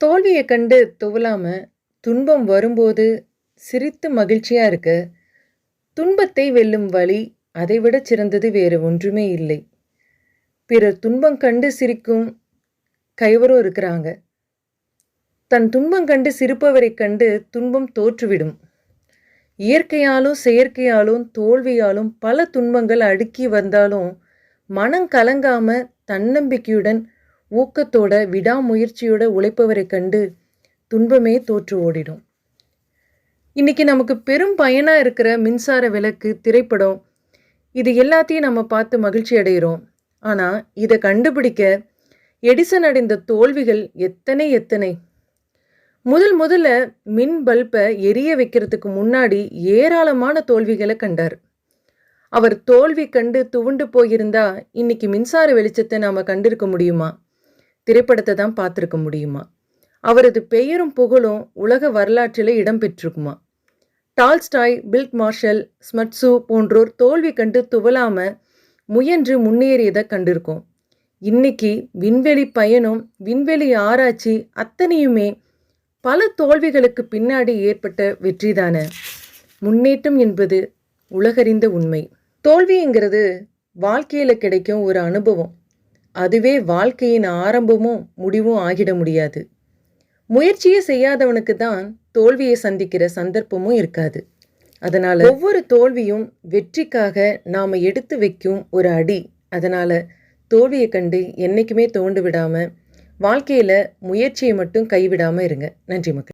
தோல்வியை கண்டு துவலாம, துன்பம் வரும்போது சிரித்து மகிழ்ச்சியா இருக்க, துன்பத்தை வெல்லும் வழி அதைவிடச் சிறந்தது வேறு ஒன்றுமே இல்லை. பிறர் துன்பம் கண்டு சிரிக்கும் கைவரும் இருக்கிறாங்க. தன் துன்பம் கண்டு சிரிப்பவரைக் கண்டு துன்பம் தோற்றுவிடும். இயற்கையாலும், செயற்கையாலும், தோல்வியாலும் பல துன்பங்கள் அடுக்கி வந்தாலும், மனம் கலங்காம தன்னம்பிக்கையுடன், ஊக்கத்தோட, விடாமுயற்சியோட உழைப்பவரை கண்டு துன்பமே தோற்று ஓடிடும். இன்னைக்கு நமக்கு பெரும் பயனாக இருக்கிற மின்சார விளக்கு, திரைப்படம் இது எல்லாத்தையும் நம்ம பார்த்து மகிழ்ச்சி அடைகிறோம். ஆனால் இதை கண்டுபிடிக்க எடிசன் அடைந்த தோல்விகள் எத்தனை எத்தனை! முதல் முதல்ல மின் பல்பை எரிய வைக்கிறதுக்கு முன்னாடி ஏராளமான தோல்விகளை கண்டார். அவர் தோல்வி கண்டு துவண்டு போயிருந்தா, இன்னைக்கு மின்சார வெளிச்சத்தை நாம் கண்டிருக்க முடியுமா? திரைப்படத்தை தான் பார்த்துருக்க முடியுமா? அவரது பெயரும் புகழும் உலக வரலாற்றில் இடம்பெற்றிருக்குமா டால்ஸ்டாய், பில்ட் மார்ஷல், ஸ்மட்சு போன்றோர் தோல்வி கண்டு துவலாமல் முயன்று முன்னேறியதை கண்டிருக்கோம். இன்னைக்கு விண்வெளி பயணம், விண்வெளி ஆராய்ச்சி அத்தனையுமே பல தோல்விகளுக்கு பின்னாடி ஏற்பட்ட வெற்றிதான. முன்னேற்றம் என்பது உலகறிந்த உண்மை. தோல்விங்கிறது வாழ்க்கையில் கிடைக்கும் ஒரு அனுபவம். அதுவே வாழ்க்கையின் ஆரம்பமும், முடிவும் ஆகிட முடியாது. முயற்சியே செய்யாதவனுக்கு தான் தோல்வியை சந்திக்கிற சந்தர்ப்பமும் இருக்காது. அதனால ஒவ்வொரு தோல்வியும் வெற்றிக்காக நாம் எடுத்து வைக்கும் ஒரு அடி. அதனால தோல்வியை கண்டு என்றைக்குமே தோண்டு விடாமல் வாழ்க்கையில் முயற்சியை மட்டும் கைவிடாமல் இருங்க. நன்றி மக்கள்